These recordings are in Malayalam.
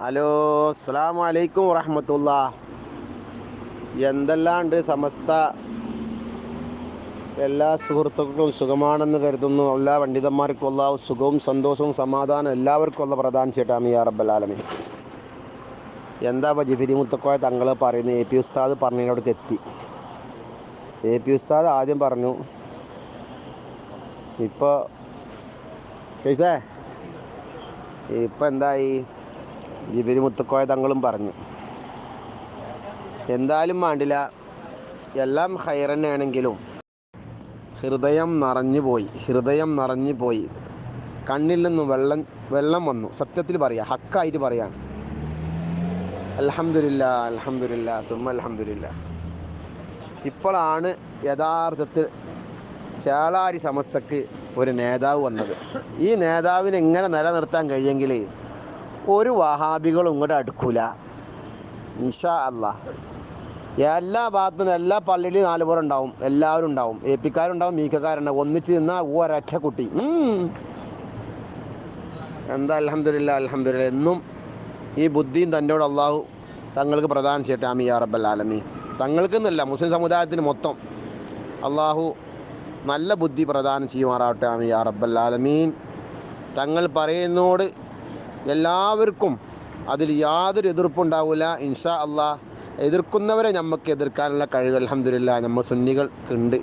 ഹലോ അസ്സാം വലൈക്കും വറഹമത്തുള്ള. എന്തെല്ലാണ്ട് സമസ്ത? എല്ലാ സുഹൃത്തുക്കളും സുഖമാണെന്ന് കരുതുന്നു. എല്ലാ പണ്ഡിതന്മാർക്കും ഉള്ള സുഖവും സന്തോഷവും സമാധാനം എല്ലാവർക്കും ഉള്ള പ്രധാന ചേട്ടാമി യാ റബ്ബൽ ആലമീൻ. എന്താ ഇപ്പോൾ ജിഫിരി മുത്തക്കോയ തങ്ങൾ പറയുന്നത്? എ പി ഉസ്താദ് പറഞ്ഞതിനോടൊക്കെ എത്തി. എ പി ഉസ്താദ് ആദ്യം പറഞ്ഞു ഇപ്പോൾ കേസേ ഇപ്പം എന്തായി? ജിബിരി മുത്തക്കോയ തങ്ങളും പറഞ്ഞു. എന്തായാലും വേണ്ടില്ല എല്ലാം ഹൈറന്നാണെങ്കിലും ഹൃദയം നിറഞ്ഞു പോയി ഹൃദയം നിറഞ്ഞു പോയി കണ്ണിൽ നിന്ന് വെള്ളം വെള്ളം വന്നു. സത്യത്തിൽ പറയാം. ഹക്കായിട്ട് പറയാം. അലഹമില്ല അലഹമില്ല സുമ അലഹമില്ല ഇപ്പോഴാണ് യഥാർത്ഥത്തിൽ ചേളാരി സമസ്തക്ക് ഒരു നേതാവ് വന്നത്. ഈ നേതാവിനെ എങ്ങനെ നിലനിർത്താൻ കഴിയെങ്കിൽ ഒരു വഹാബികളും ഇങ്ങോട്ട് അടുക്കൂല. ഇൻഷാ അല്ലാ എല്ലാ ഭാഗത്തുനിന്നും എല്ലാ പള്ളിയിലും നാല് പേർ ഉണ്ടാവും. എല്ലാവരും ഉണ്ടാവും. എ പിക്കാരുണ്ടാവും മീക്കക്കാരുണ്ടാവും. ഒന്നിച്ച് നിന്ന ഒരൊറ്റ കുട്ടി. എന്താ അലഹമില്ല അലഹമില്ല എന്നും ഈ ബുദ്ധിയും തന്നോട് അള്ളാഹു തങ്ങൾക്ക് പ്രദാനം ചെയ്യട്ടെ. ആമി യാ റബ്ബൽ തങ്ങൾക്ക് എന്നല്ല മുസ്ലിം സമുദായത്തിന് മൊത്തം അള്ളാഹു നല്ല ബുദ്ധി പ്രദാനം ചെയ്യുമാറാവട്ടെ. ആമി യാ റബ്ബൽ ആലമീൻ. തങ്ങൾ പറയുന്നോട് എല്ലാവർക്കും അതിൽ യാതൊരു എതിർപ്പും എതിർപ്പുണ്ടാവില്ല ഇൻഷാ അള്ളാ എതിർക്കുന്നവരെ നമുക്ക് എതിർക്കാനുള്ള കഴിവ് അലഹമില്ല നമ്മൾ സുന്നികൾക്കുണ്ട്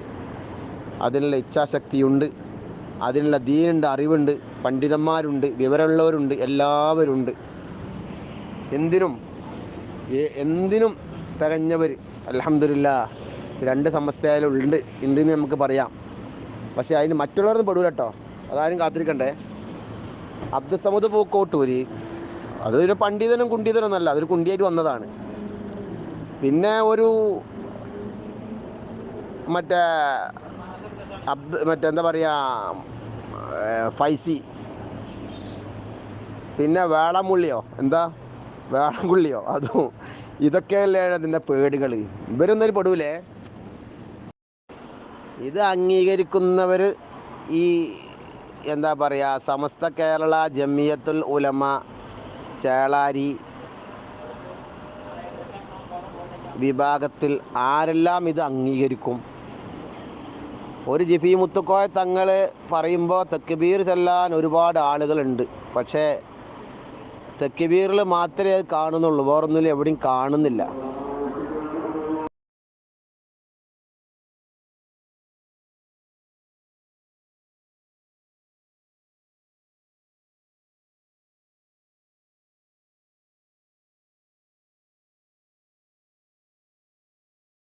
അതിനുള്ള ഇച്ഛാശക്തിയുണ്ട്. അതിനുള്ള ദീനുണ്ട് അറിവുണ്ട് പണ്ഡിതന്മാരുണ്ട് വിവരമുള്ളവരുണ്ട് എല്ലാവരുണ്ട്. എന്തിനും എന്തിനും തികഞ്ഞവർ അലഹമില്ല രണ്ട് സമസ്തയായാലും ഉണ്ട്. ഉണ്ടെന്ന് നമുക്ക് പറയാം. പക്ഷേ അതിന് മറ്റുള്ളവരൊന്നും പെടൂല കേട്ടോ. അതാരും കാത്തിരിക്കണ്ടേ? അബ്ദുസമദ് പൂക്കോട്ടൂര്. അതൊരു പണ്ഡിതനും കുണ്ഡിതനും എന്നല്ല അതൊരു കുണ്ടിയായിട്ട് വന്നതാണ്. പിന്നെ ഒരു മറ്റേ അബ്ദ് മറ്റേ എന്താ പറയുക ഫൈസി. പിന്നെ വേളമുള്ളിയോ എന്താ? വേളംകുള്ളിയോ അതും ഇതൊക്കെയല്ലേ അതിന്റെ പേടുകൾ. ഇവരൊന്നും പെടൂലേ? ഇത് അംഗീകരിക്കുന്നവർ ഈ എന്താ പറയുക സമസ്ത കേരള ജമിയത്തുൽ ഉലമ ചേളാരി വിഭാഗത്തിൽ ആരെല്ലാം ഇത് അംഗീകരിക്കും? ഒരു ജിഫി മുത്തുക്കോയ തങ്ങൾ പറയുമ്പോൾ തെക്കുബീർ ചെല്ലാൻ ഒരുപാട് ആളുകളുണ്ട്. പക്ഷേ തെക്കുബീറിൽ മാത്രമേ അത് കാണുന്നുള്ളൂ. വേറൊന്നും എവിടെയും കാണുന്നില്ല.